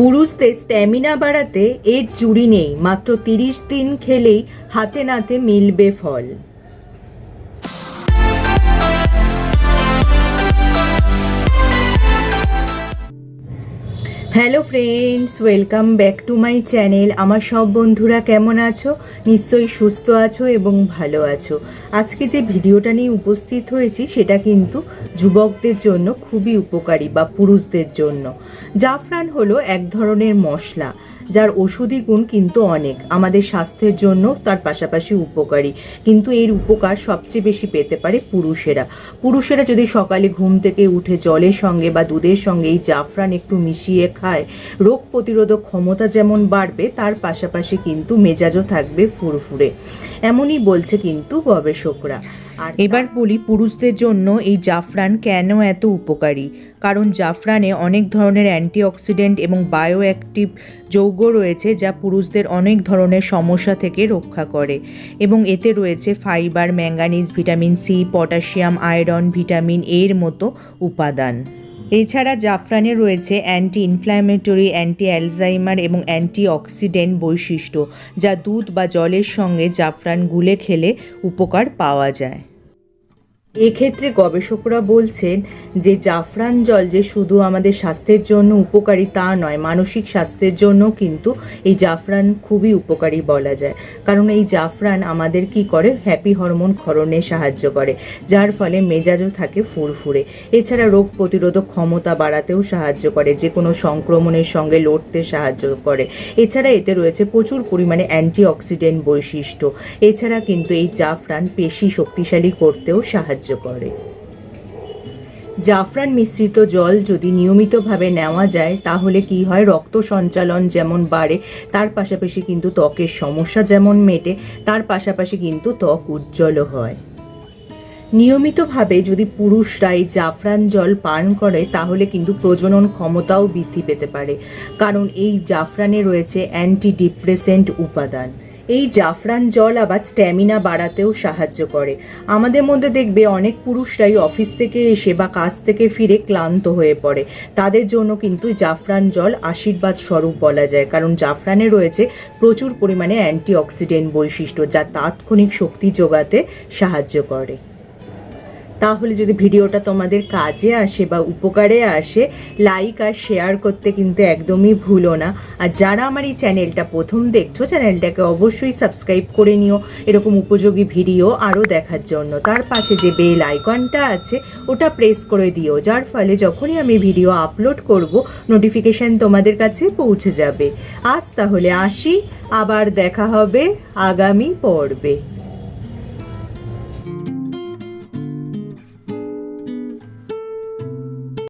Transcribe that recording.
পুরুষদের স্ট্যামিনা বাড়াতে এর চুরি নেই। মাত্র তিরিশ দিন খেলেই হাতে নাতে মিলবে ফল। Hello friends, welcome back to my channel. আমার সব বন্ধুরা কেমন আছো? নিশ্চয়ই সুস্থ আছো এবং ভালো আছো। আজকে যে ভিডিওটা নিয়ে উপস্থিত হয়েছি, সেটা কিন্তু যুবকদের জন্য খুবই উপকারী বা পুরুষদের জন্য। জাফরান হলো এক ধরনের মশলা, যার ওষুধি গুণ কিন্তু অনেক। আমাদের স্বাস্থ্যের জন্য তার পাশাপাশি উপকারী। কিন্তু এর উপকার সবচেয়ে বেশি পেতে পারে পুরুষেরা। পুরুষেরা যদি সকালে ঘুম থেকে উঠে জলের সঙ্গে বা দুধের সঙ্গে এই জাফরান একটু মিশিয়ে খায় রোগ প্রতিরোধক ক্ষমতা যেমন বাড়বে, তার পাশাপাশি কিন্তু মেজাজও থাকবে ফুরফুরে। এমনই বলছে কিন্তু গবেষকরা। আর এবার বলি পুরুষদের জন্য এই জাফরান কেন এত উপকারী? কারণ জাফরানে অনেক ধরনের অ্যান্টিঅক্সিডেন্ট এবং বায়ো অ্যাক্টিভ যৌগ রয়েছে যা পুরুষদের অনেক ধরনের সমস্যা থেকে রক্ষা করে। এবং এতে রয়েছে fibre, manganese, vitamin C, potassium, iron, vitamin এর মতো উপাদান। এছাড়া জাফরানে রয়েছে অ্যান্টি ইনফ্ল্যামেটরি অ্যান্টি অ্যালজাইমার এবং অ্যান্টি অক্সিডেন্ট বৈশিষ্ট্য, যা দুধ বা জলের সঙ্গে জাফরান গুলে খেলে উপকার পাওয়া যায়। এক্ষেত্রে গবেষকরা বলছেন যে জাফরান জল যে শুধু আমাদের স্বাস্থ্যের জন্য উপকারী তা নয়, মানসিক স্বাস্থ্যের জন্য কিন্তু এই জাফরান খুবই উপকারী বলা যায়। কারণ এই জাফরান আমাদের কি করে? হ্যাপি হরমোন ক্ষরণে সাহায্য করে, যার ফলে মেজাজও থাকে ফুরফুরে। এছাড়া রোগ প্রতিরোধক ক্ষমতা বাড়াতেও সাহায্য করে যে কোনো সংক্রমণের সঙ্গে লড়তে সাহায্য করে। এছাড়া এতে রয়েছে প্রচুর পরিমাণে অ্যান্টিঅক্সিডেন্ট বৈশিষ্ট্য। এছাড়া কিন্তু এই জাফরান পেশি শক্তিশালী করতেও সাহায্য করে। জাফরান মিশ্রিত জল যদি নিয়মিতভাবে নেওয়া যায়, তাহলে কি হয়? রক্ত সঞ্চালন যেমন বাড়ে, তার পাশাপাশি কিন্তু ত্বকের সমস্যা যেমন মেটে, তার পাশাপাশি কিন্তু ত্বক উজ্জ্বলও হয়। নিয়মিতভাবে যদি পুরুষরা এই জাফরান জল পান করে, তাহলে কিন্তু প্রজনন ক্ষমতাও বৃদ্ধি পেতে পারে। কারণ এই জাফরানে রয়েছে অ্যান্টি ডিপ্রেসেন্ট উপাদান। এই জাফরান জল আবার স্ট্যামিনা বাড়াতেও সাহায্য করে। আমাদের মধ্যে দেখবে অনেক পুরুষরাই অফিস থেকে এসে বা কাজ থেকে ফিরে ক্লান্ত হয়ে পড়ে। তাদের জন্য কিন্তু জাফরান জল আশীর্বাদ স্বরূপ বলা যায়। কারণ জাফরানে রয়েছে প্রচুর পরিমাণে অ্যান্টিঅক্সিডেন্ট বৈশিষ্ট্য যা তাৎক্ষণিক শক্তি যোগাতে সাহায্য করে। তাহলে যদি ভিডিওটা তোমাদের কাজে আসে বা উপকারে আসে লাইক আর শেয়ার করতে কিন্তু একদমই ভুলো না। আর যারা আমার এই চ্যানেলটা প্রথম দেখছ চ্যানেলটাকে অবশ্যই সাবস্ক্রাইব করে নিও। এরকম উপযোগী ভিডিও আরও দেখার জন্য। তার পাশে যে বেল আইকনটা আছে, ওটা প্রেস করে দিও। যার ফলে যখনই আমি ভিডিও আপলোড করব নোটিফিকেশান তোমাদের কাছে পৌঁছে যাবে। আজ তাহলে আসি, আবার দেখা হবে আগামী পর্বে।